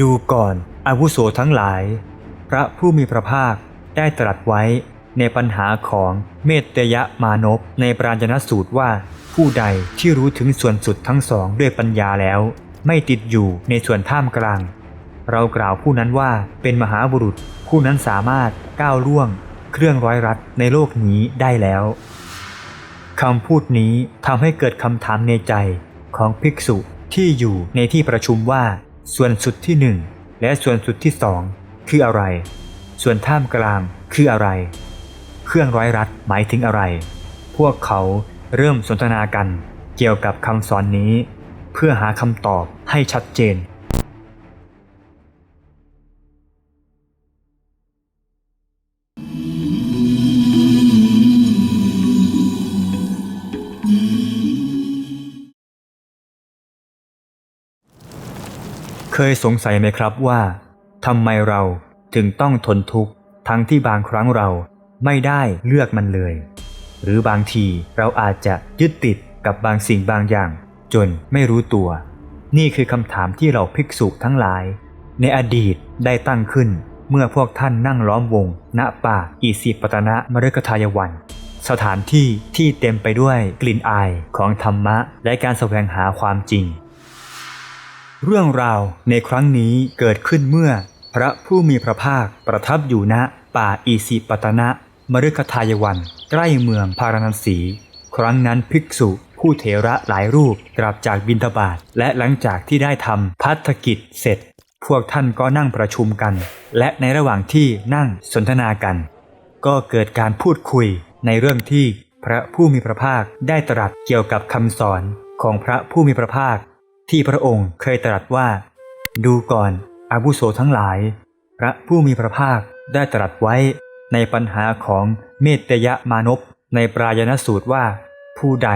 ดูก่อนอาวุโสทั้งหลาย พระผู้มีพระภาคได้ตรัสไว้ในปัญหาของเมตตยมานพในปราญจนสูตรว่า ผู้ใดที่รู้ถึงส่วนสุดทั้งสองด้วยปัญญาแล้ว ไม่ติดอยู่ในส่วนท่ามกลาง เรากล่าวผู้นั้นว่าเป็นมหาบุรุษ ผู้นั้นสามารถก้าวล่วง เครื่องร้อยรัดในโลกนี้ได้แล้วคำพูดนี้ทำให้เกิดคำถามในใจของภิกษุที่อยู่ในที่ประชุมว่า ส่วนสุดที่หนึ่งและส่วนสุดที่สองคืออะไร ส่วนท่ามกลางคืออะไร เครื่องร้อยรัดหมายถึงอะไร พวกเขาเริ่มสนทนากันเกี่ยวกับคำสอนนี้ เพื่อหาคำตอบให้ชัดเจน เคยสงสัยไหมครับว่าทำไมเราถึงต้องทนทุกข์ทั้งที่บางครั้งเราไม่ได้เลือกมันเลย หรือบางทีเราอาจจะยึดติดกับบางสิ่งบางอย่าง จนไม่รู้ตัว นี่คือคำถามที่เราภิกษุทั้งหลาย ในอดีตได้ตั้งขึ้นเมื่อพวกท่านนั่งล้อมวง ณป่าอิสิปตนะมฤคทายวัน สถานที่ที่เต็มไปด้วยกลิ่นอายของธรรมะ และการแสวงหาความจริง เรื่องราวในครั้งนี้เกิดขึ้นเมื่อ พระผู้มีพระภาคประทับอยู่ณป่าอีสิปตนะมฤคทายวัน ใกล้เมืองพาราณสี ครั้งนั้นภิกษุผู้เถระหลายรูปกลับจากบินทบาทและหลังจากที่ได้ทำพัฒกิจเสร็จ พวกท่านก็นั่งประชุมกัน และในระหว่างที่นั่งสนทนากัน ก็เกิดการพูดคุยในเรื่องที่พระผู้มีพระภาคได้ตรัสเกี่ยวกับคำสอนของพระผู้มีพระภาค ที่พระองค์เคยตรัสว่า ดูก่อนอาบุโสทั้งหลาย พระผู้มีพระภาคได้ตรัสไว้ในปัญหาของเมตยมานพในปรายณสูตรว่า ผู้ใด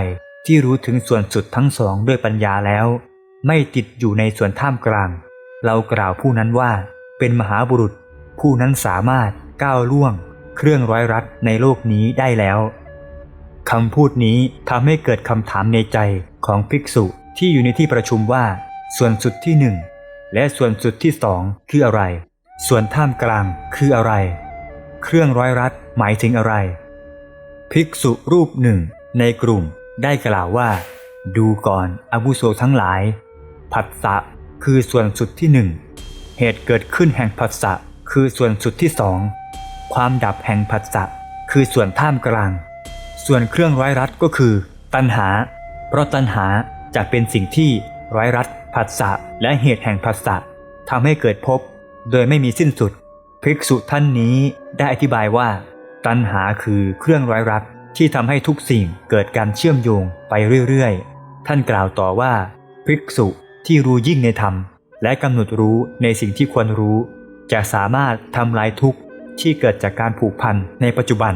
ที่รู้ถึงส่วนสุดทั้งสองด้วยปัญญาแล้ว ไม่ติดอยู่ในส่วนท่ามกลาง เรากล่าวผู้นั้นว่าเป็นมหาบุรุษ ผู้นั้นสามารถก้าวล่วง เครื่องร้อยรัดในโลกนี้ได้แล้วคำพูดนี้ทำให้เกิดคำถามในใจของภิกษุ ที่อยู่ในที่ประชุมว่า ส่วนสุดที่หนึ่งและส่วนสุดที่สองคืออะไร ส่วนท่ามกลางคืออะไร เครื่องร้อยรัดหมายถึงอะไร ภิกษุรูปหนึ่ง ในกลุ่มได้กล่าวว่า ดูก่อนอาวุโสทั้งหลาย ผัสสะคือส่วนสุดที่หนึ่งเหตุเกิดขึ้นแห่งผัสสะคือส่วนสุดที่สองความดับแห่งผัสสะคือส่วนท่ามกลาง ส่วนเครื่องร้อยรัดก็คือ ตัณหา เพราะตัณหา จะเป็นสิ่งที่ร้อยรัดผัสสะและเหตุแห่งผัสสะทำให้เกิดภพโดยไม่มีสิ้นสุด ภิกษุท่านนี้ได้อธิบายว่า ตัณหาคือเครื่องร้อยรัดที่ทำให้ทุกสิ่งเกิดการเชื่อมโยงไปเรื่อยๆ ท่านกล่าวต่อว่า ภิกษุที่รู้ยิ่งในธรรม และกำหนดรู้ในสิ่งที่ควรรู้ จะสามารถทำลายทุกข์ที่เกิดจากการผูกพันในปัจจุบัน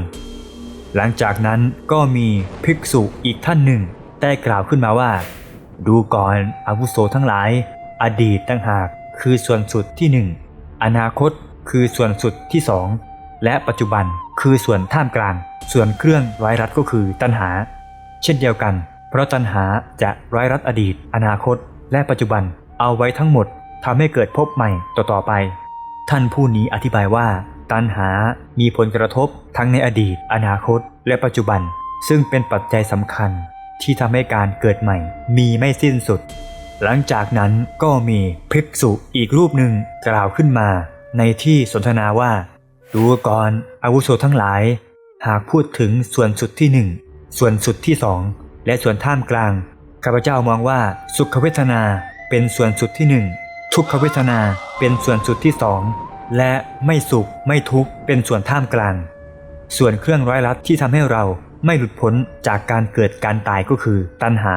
หลังจากนั้นก็มีภิกษุอีกท่านหนึ่ง ได้กล่าวขึ้นมาว่า ดูก่อนอาวุโสทั้งหลาย อดีตตั้งหากคือส่วนสุดที่หนึ่งอนาคตคือส่วนสุดที่สองและปัจจุบันคือส่วนท่ามกลาง ส่วนเครื่องร้อยรัดก็คือตัณหา เช่นเดียวกัน เพราะตัณหาจะร้อยรัดอดีต อนาคต และปัจจุบันเอาไว้ทั้งหมดทำให้เกิดภพใหม่ต่อๆไป ท่านผู้นี้อธิบายว่า ตัณหามีผลกระทบทั้งในอดีต อนาคต และปัจจุบัน ซึ่งเป็นปัจจัยสำคัญ ที่ทำให้การเกิดใหม่ มีไม่สิ้นสุด หลังจากนั้นก็มีภิกษุอีกรูปหนึ่งกล่าวขึ้นมา ในที่สนทนาว่า ดูก่อนอาวุโสทั้งหลาย หากพูดถึงส่วนสุดที่หนึ่งส่วนสุดที่สองและส่วนท่ามกลางข้าพเจ้ามองว่าสุขเวทนาเป็นส่วนสุดที่หนึ่งทุกขเวทนาเป็นส่วนสุดที่สองและไม่สุขไม่ทุกข์เป็นส่วนท่ามกลาง ส่วนเครื่องร้อยลัดที่ทำให้เรา ไม่หลุดพ้นจากการเกิดการตายก็คือตัณหา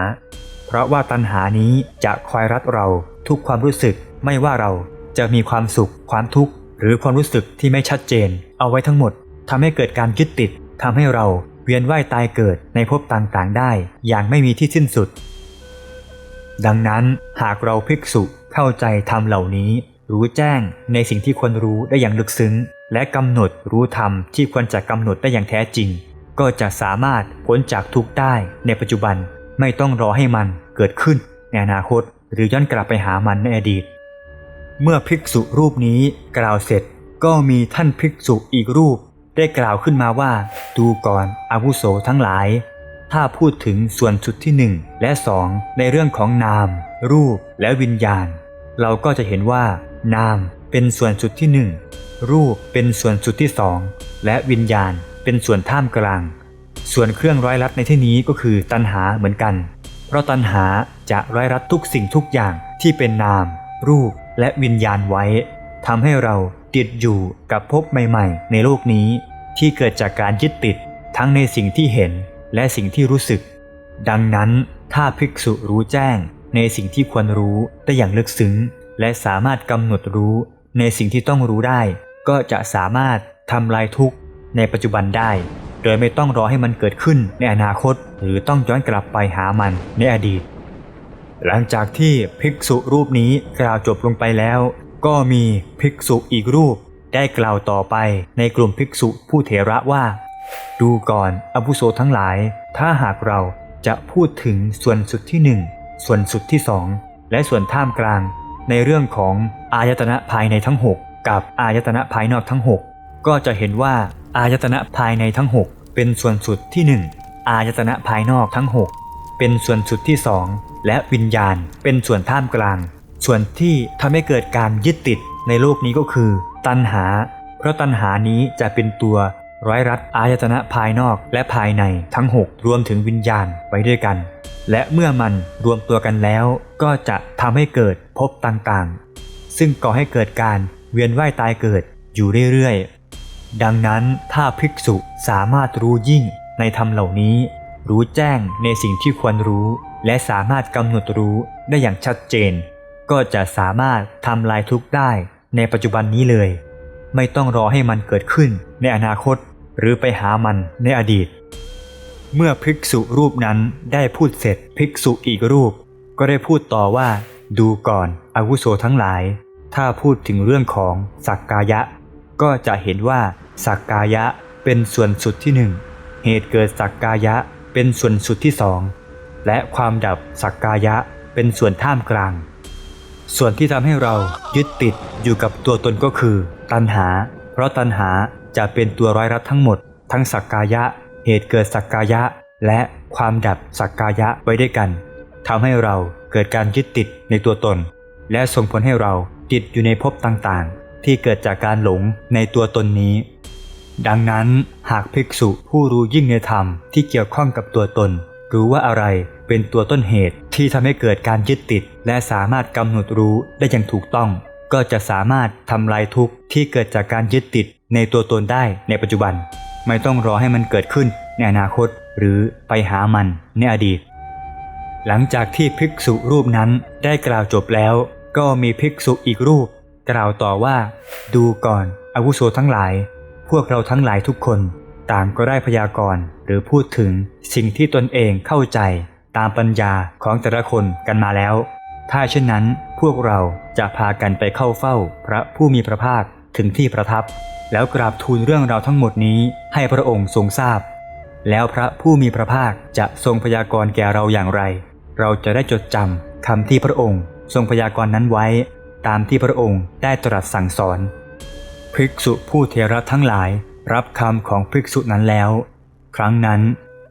เพราะว่าตัณหานี้จะคอยรัดเราทุกความรู้สึกไม่ว่าเราจะมีความสุข ความทุกข์ หรือความรู้สึกที่ไม่ชัดเจน เอาไว้ทั้งหมดทำให้เกิดการยึดติดทำให้เราเวียนว่ายตายเกิดในภพต่างๆ ได้ อย่างไม่มีที่สิ้นสุด ดังนั้นหากเราภิกษุเข้าใจธรรมเหล่านี้ รู้แจ้งในสิ่งที่ควรรู้ได้อย่างลึกซึ้ง และกำหนดรู้ธรรมที่ควรจะกำหนดได้อย่างแท้จริง ก็จะสามารถพ้นจากทุกข์ได้ในปัจจุบันไม่ต้องรอให้มันเกิดขึ้นในอนาคต หรือย้อนกลับไปหามันในอดีต เมื่อภิกษุรูปนี้กล่าวเสร็จก็มีท่านภิกษุอีกรูป ได้กล่าวขึ้นมาว่า ดูก่อนอาวุโสทั้งหลาย ถ้าพูดถึงส่วนสุดที่หนึ่งและสองในเรื่องของนาม รูปและวิญญาณ เราก็จะเห็นว่า นามเป็นส่วนสุดที่หนึ่งรูปเป็นส่วนสุดที่สองและวิญญาณ เป็นส่วนท่ามกลาง ส่วนเครื่องร้อยรัดในที่นี้ก็คือตัณหาเหมือนกัน เพราะตัณหาจะร้อยรัดทุกสิ่งทุกอย่างที่เป็นนาม รูปและวิญญาณไว้ทำให้เราติดอยู่กับภพใหม่ ๆ ในโลกนี้ ที่เกิดจากการยึดติดทั้งในสิ่งที่เห็นและสิ่งที่รู้สึก ดังนั้นถ้าภิกษุรู้แจ้งในสิ่งที่ควรรู้ได้อย่างลึกซึ้ง และสามารถกำหนดรู้ในสิ่งที่ต้องรู้ได้ ก็จะสามารถทำลายทุกข์ ในปัจจุบันได้ โดยไม่ต้องรอให้มันเกิดขึ้นในอนาคต หรือต้องย้อนกลับไปหามันในอดีต หลังจากที่ภิกษุรูปนี้กล่าวจบลงไปแล้ว ก็มีภิกษุอีกรูป ได้กล่าวต่อไปในกลุ่มภิกษุผู้เถระว่า ดูก่อนอาวุโสทั้งหลาย ถ้าหากเราจะพูดถึงส่วนสุดที่หนึ่งส่วนสุดที่สองและส่วนท่ามกลาง ในเรื่องของอายตนะภายในทั้ง 6 กับอายตนะภายนอกทั้ง 6 ก็จะเห็นว่า อายตนะภายในทั้ง 6 เป็นส่วนสุดที่ 1 อายตนะภายนอกทั้ง 6 เป็นส่วนสุดที่ 2 และวิญญาณเป็นส่วนท่ามกลาง ส่วนที่ทำให้เกิดการยึดติดในโลกนี้ก็คือ ตัณหา เพราะตัณหานี้จะเป็นตัวร้อยรัดอายตนะภายนอกและภายในทั้ง 6 รวมถึงวิญญาณไว้ด้วยกัน และเมื่อมันรวมตัวกันแล้ว ก็จะทำให้เกิดภพต่างๆ ซึ่งก่อให้เกิดการเวียนว่ายตายเกิดอยู่เรื่อยๆ ดังนั้นถ้าภิกษุสามารถรู้ยิ่งในธรรมเหล่านี้ รู้แจ้งในสิ่งที่ควรรู้ และสามารถกำหนดรู้ได้อย่างชัดเจน ก็จะสามารถทำลายทุกข์ได้ในปัจจุบันนี้เลย ไม่ต้องรอให้มันเกิดขึ้นในอนาคต หรือไปหามันในอดีต เมื่อภิกษุรูปนั้นได้พูดเสร็จภิกษุอีกรูป ก็ได้พูดต่อว่า ดูก่อนอาวุโสทั้งหลาย ถ้าพูดถึงเรื่องของสักกายะ ก็จะเห็นว่าสักกายะเป็นส่วนสุดที่หนึ่งเหตุเกิดสักกายะเป็นส่วนสุดที่สองและความดับสักกายะเป็นส่วนท่ามกลาง ส่วนที่ทำให้เรายึดติดอยู่กับตัวตนก็คือ ตัณหา เพราะตัณหาจะเป็นตัวร้อยรัดทั้งหมด ทั้งสักกายะ เหตุเกิดสักกายะ และความดับสักกายะไว้ด้วยกันทำให้เราเกิดการยึดติดในตัวตน และส่งผลให้เราติดอยู่ในภพต่างๆ ที่เกิดจากการหลงในตัวตนนี้ ดังนั้นหากภิกษุผู้รู้ยิ่งในธรรมที่เกี่ยวข้องกับตัวตน รู้ว่าอะไรเป็นตัวต้นเหตุที่ทำให้เกิดการยึดติด และสามารถกำหนดรู้ได้อย่างถูกต้อง ก็จะสามารถทำลายทุกข์ที่เกิดจากการยึดติดในตัวตนได้ในปัจจุบัน ไม่ต้องรอให้มันเกิดขึ้นในอนาคต หรือไปหามันในอดีต หลังจากที่ภิกษุรูปนั้นได้กล่าวจบแล้ว ก็มีภิกษุอีกรูป กล่าวต่อว่า ดูก่อนอาวุโสทั้งหลาย พวกเราทั้งหลายทุกคน ต่างก็ได้พยากรณ์หรือพูดถึงสิ่งที่ตนเองเข้าใจตามปัญญาของแต่ละคนกันมาแล้ว ถ้าเช่นนั้นพวกเราจะพากันไปเข้าเฝ้าพระผู้มีพระภาคถึงที่ประทับ แล้วกราบทูลเรื่องราวทั้งหมดนี้ให้พระองค์ทรงทราบ แล้วพระผู้มีพระภาคจะทรงพยากรณ์แก่เราอย่างไร เราจะได้จดจำคำที่พระองค์ ทรงพยากรณ์นั้นไว้ ตามที่พระองค์ได้ตรัสสั่งสอน ภิกษุผู้เทระทั้งหลายรับคำของภิกษุนั้นแล้ว ครั้งนั้น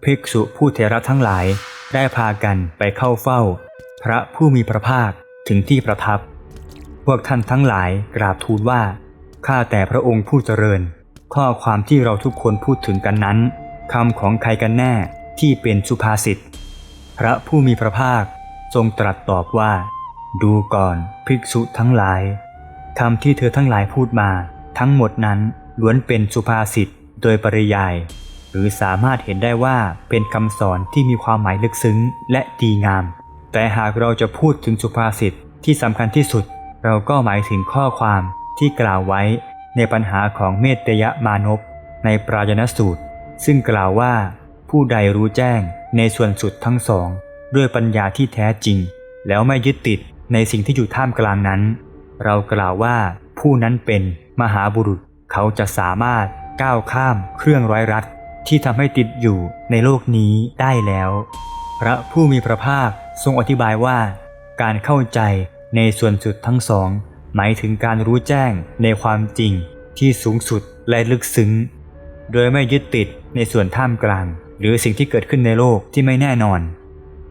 ภิกษุผู้เทระทั้งหลายได้พากันไปเข้าเฝ้า พระผู้มีพระภาคถึงที่ประทับ พวกท่านทั้งหลายกราบทูลว่า ข้าแต่พระองค์ผู้เจริญ ข้อความที่เราทุกคนพูดถึงกันนั้นคำของใครกันแน่ที่เป็นสุภาษิต พระผู้มีพระภาคทรงตรัสตอบว่า ดูก่อนภิกษุทั้งหลายคำที่เธอทั้งหลายพูดมา ทั้งหมดนั้นล้วนเป็นสุภาษิตโดยปริยาย หรือสามารถเห็นได้ว่าเป็นคำสอนที่มีความหมายลึกซึ้งและดีงาม แต่หากเราจะพูดถึงสุภาษิตที่สำคัญที่สุด เราก็หมายถึงข้อความที่กล่าวไว้ในปัญหาของเมตยมานพในปรายณสูตร ซึ่งกล่าวว่า ผู้ใดรู้แจ้งในส่วนสุดทั้งสอง ด้วยปัญญาที่แท้จริง แล้วไม่ยึดติด ในสิ่งที่อยู่ท่ามกลางนั้น เรากล่าวว่าผู้นั้นเป็นมหาบุรุษ เขาจะสามารถก้าวข้ามเครื่องร้อยรัดที่ทำให้ติดอยู่ในโลกนี้ได้แล้ว พระผู้มีพระภาคทรงอธิบายว่า การเข้าใจในส่วนสุดทั้งสอง หมายถึงการรู้แจ้งในความจริงที่สูงสุดและลึกซึ้ง โดยไม่ยึดติดในส่วนท่ามกลาง หรือสิ่งที่เกิดขึ้นในโลกที่ไม่แน่นอน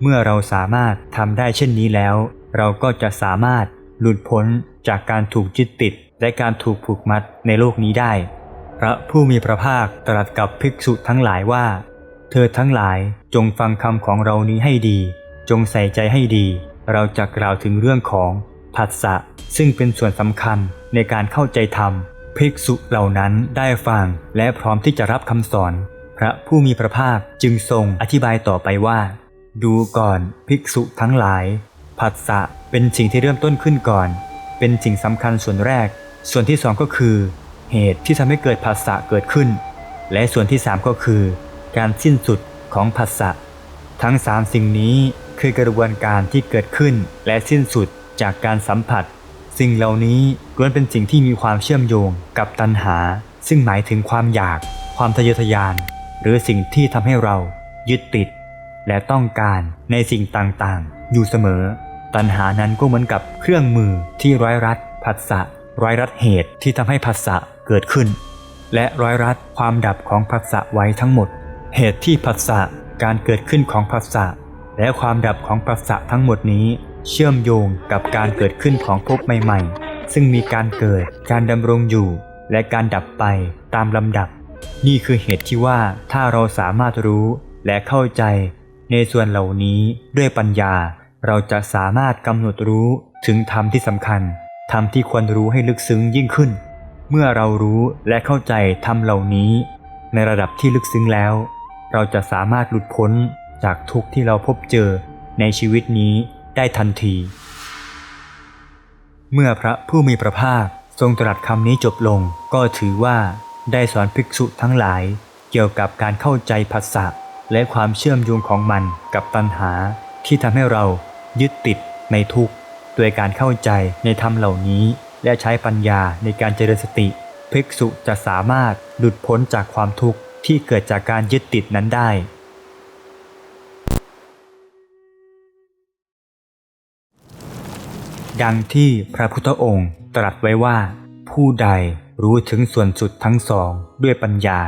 เมื่อเราสามารถทำได้เช่นนี้แล้ว เราก็จะสามารถหลุดพ้นจากการถูกยึดติด และการถูกผูกมัดในโลกนี้ได้ พระผู้มีพระภาคตรัสกับภิกษุทั้งหลายว่า เธอทั้งหลายจงฟังคำของเรานี้ให้ดี จงใส่ใจให้ดี เราจะกล่าวถึงเรื่องของผัสสะซึ่งเป็นส่วนสำคัญในการเข้าใจธรรม ภิกษุเหล่านั้นได้ฟังและพร้อมที่จะรับคำสอน พระผู้มีพระภาคจึงทรงอธิบายต่อไปว่า ดูก่อนภิกษุทั้งหลาย ผัสสะเป็นสิ่งที่เริ่มต้นขึ้นก่อน เป็นสิ่งสำคัญส่วนแรก ส่วนที่สองก็คือ เหตุที่ทำให้เกิดผัสสะเกิดขึ้น และส่วนที่สามก็คือ การสิ้นสุดของผัสสะทั้งสามสิ่งนี้คือกระบวนการที่เกิดขึ้นและสิ้นสุดจากการสัมผัส สิ่งเหล่านี้ล้วนเป็นสิ่งที่มีความเชื่อมโยงกับตัณหา ซึ่งหมายถึงความอยาก ความทะเยอทะยาน หรือสิ่งที่ทำให้เรายึดติด และต้องการในสิ่งต่างๆ อยู่เสมอ ตัณหานั้นก็เหมือนกับเครื่องมือที่ร้อยรัดผัสสะร้อยรัดเหตุที่ทำให้ผัสสะเกิดขึ้น และร้อยรัดความดับของผัสสะไว้ทั้งหมด เหตุที่ผัสสะการเกิดขึ้นของผัสสะและความดับของผัสสะทั้งหมดนี้ เชื่อมโยงกับการเกิดขึ้นของภพใหม่ ๆ ซึ่งมีการเกิดการดำรงอยู่ และการดับไปตามลำดับ นี่คือเหตุที่ว่าถ้าเราสามารถรู้และเข้าใจในส่วนเหล่านี้ด้วยปัญญา เราจะสามารถกำหนดรู้ถึงธรรมที่สำคัญธรรมที่ควรรู้ให้ลึกซึ้งยิ่งขึ้น เมื่อเรารู้และเข้าใจธรรมเหล่านี้ ในระดับที่ลึกซึ้งแล้ว เราจะสามารถหลุดพ้นจากทุกข์ที่เราพบเจอในชีวิตนี้ได้ทันที เมื่อพระผู้มีพระภาคทรงตรัสคำนี้จบลง ก็ถือว่าได้สอนภิกษุทั้งหลาย เกี่ยวกับการเข้าใจภาษะและความเชื่อมโยงของมันกับตัณหาที่ทำให้เรา ยึดติดในทุกข์โดยการเข้าใจในธรรมเหล่านี้ และใช้ปัญญาในการเจริญสติ ภิกษุจะสามารถหลุดพ้นจากความทุกข์ที่เกิดจากการยึดติดนั้นได้ดังที่พระพุทธองค์ตรัสไว้ว่า ผู้ใดรู้ถึงส่วนสุดทั้งสองด้วยปัญญา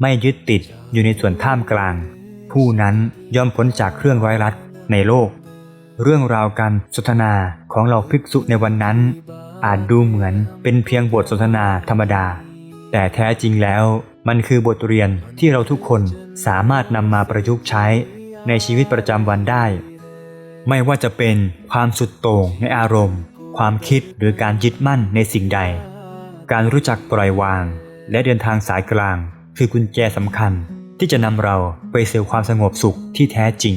ไม่ยึดติดอยู่ในส่วนท่ามกลาง ผู้นั้นย่อมพ้นจากเครื่องร้อยรัดในโลก เรื่องราวการสนทนาของเราภิกษุในวันนั้น อาจดูเหมือนเป็นเพียงบทสนทนาธรรมดา แต่แท้จริงแล้วมันคือบทเรียนที่เราทุกคนสามารถนำมาประยุกต์ใช้ในชีวิตประจำวันได้ ไม่ว่าจะเป็นความสุดโต่งในอารมณ์ ความคิดหรือการยึดมั่นในสิ่งใด การรู้จักปล่อยวาง และเดินทางสายกลาง คือกุญแจสำคัญที่จะนำเราไปสู่ความสงบสุขที่แท้จริง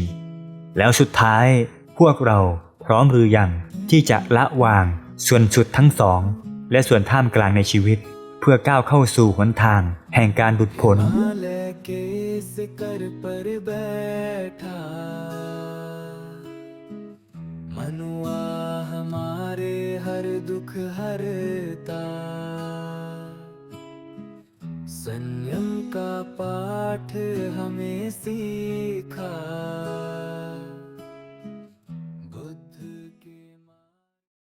แล้วสุดท้าย พวกเราพร้อมหรือยังที่จะละวาง ส่วนสุดทั้งสอง และส่วนท่ามกลางในชีวิต เพื่อก้าวเข้าสู่หนทาง แห่งการหลุดพ้น लेके सिकर पर बैठा मनुआ हमारे हर दुख हरता संयम का पाठ हमें सीखा